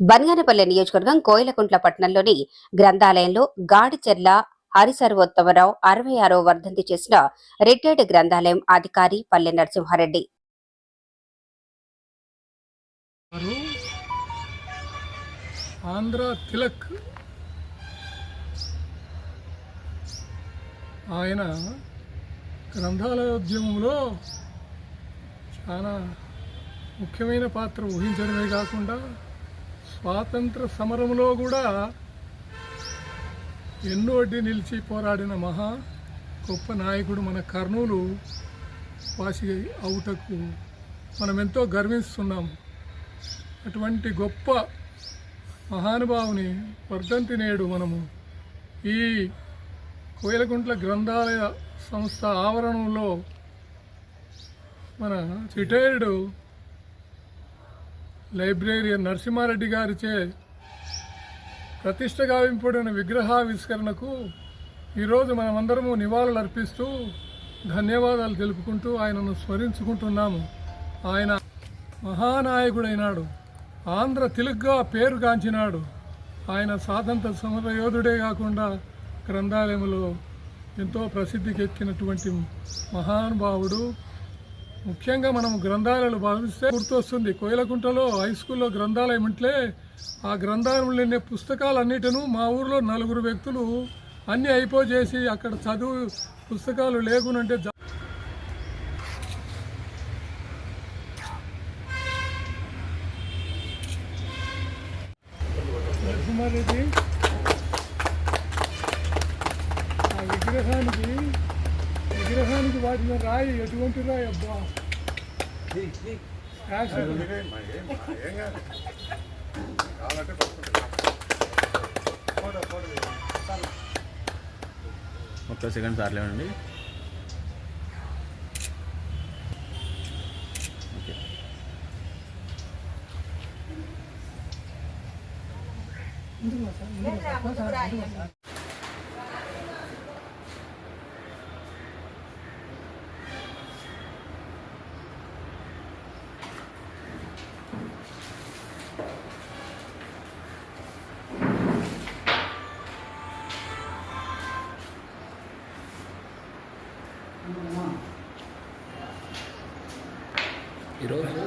బన్గానపల్లె నియోజకవర్గం కోయిలకుంట్ల పట్టణంలోని గ్రంథాలయంలో గాడిచెర్ల హరిసర్వోత్తమరావు అరవై ఆరో వర్ధంతి చేసిన రిటైర్డ్ గ్రంథాలయం అధికారి పల్లె నరసింహారెడ్డి. వారు ఆంధ్ర తిలక్ ఆయన గ్రంథాలయోద్యమంలో చాలా ముఖ్యమైన పాత్ర ఊహించడమే కాకుండా స్వాతంత్ర సమరంలో కూడా ఎన్నోటి నిలిచి పోరాడిన మహా గొప్ప నాయకుడు మన కర్నూలు వాసి అవుటకు మనం ఎంతో గర్విస్తున్నాం. అటువంటి గొప్ప మహానుభావుని వర్ధంతి నేడు మనము ఈ కోయలకుంట్ల గ్రంథాలయ సంస్థ ఆవరణంలో మన రిటైర్డ్ లైబ్రేరియన్ నరసింహారెడ్డి గారిచే ప్రతిష్ట గావింపడిన విగ్రహావిష్కరణకు ఈరోజు మనమందరము నివాళులు అర్పిస్తూ ధన్యవాదాలు తెలుపుకుంటూ ఆయనను స్మరించుకుంటున్నాము. ఆయన మహానాయకుడైనాడు. ఆంధ్ర తెలుగుగా పేరుగాంచినాడు ఆయన స్వాతంత్ర సమరయోధుడే కాకుండా గ్రంథాలయంలో ఎంతో ప్రసిద్ధికెక్కినటువంటి మహానుభావుడు ముఖ్యంగా మనం గ్రంథాలయాలు భావిస్తే గుర్తొస్తుంది. కోయిలకుంటలో హై స్కూల్లో గ్రంథాలయం ఉంటే ఆ గ్రంథాలయంలో పుస్తకాలు పుస్తకాలన్నిటిను మా ఊర్లో నలుగురు వ్యక్తులు అన్నీ అయిపోజేసి అక్కడ చదువు పుస్తకాలు లేకునంటే జ- నరసింహారెడ్డి ఆ విగ్రహానికి విగ్రహానికి వాటిన రాయి ఎటువంటి రాయి అబ్బా. ఒక్క సెకండ్ సార్లేనండి ఓకే. ఈరోజు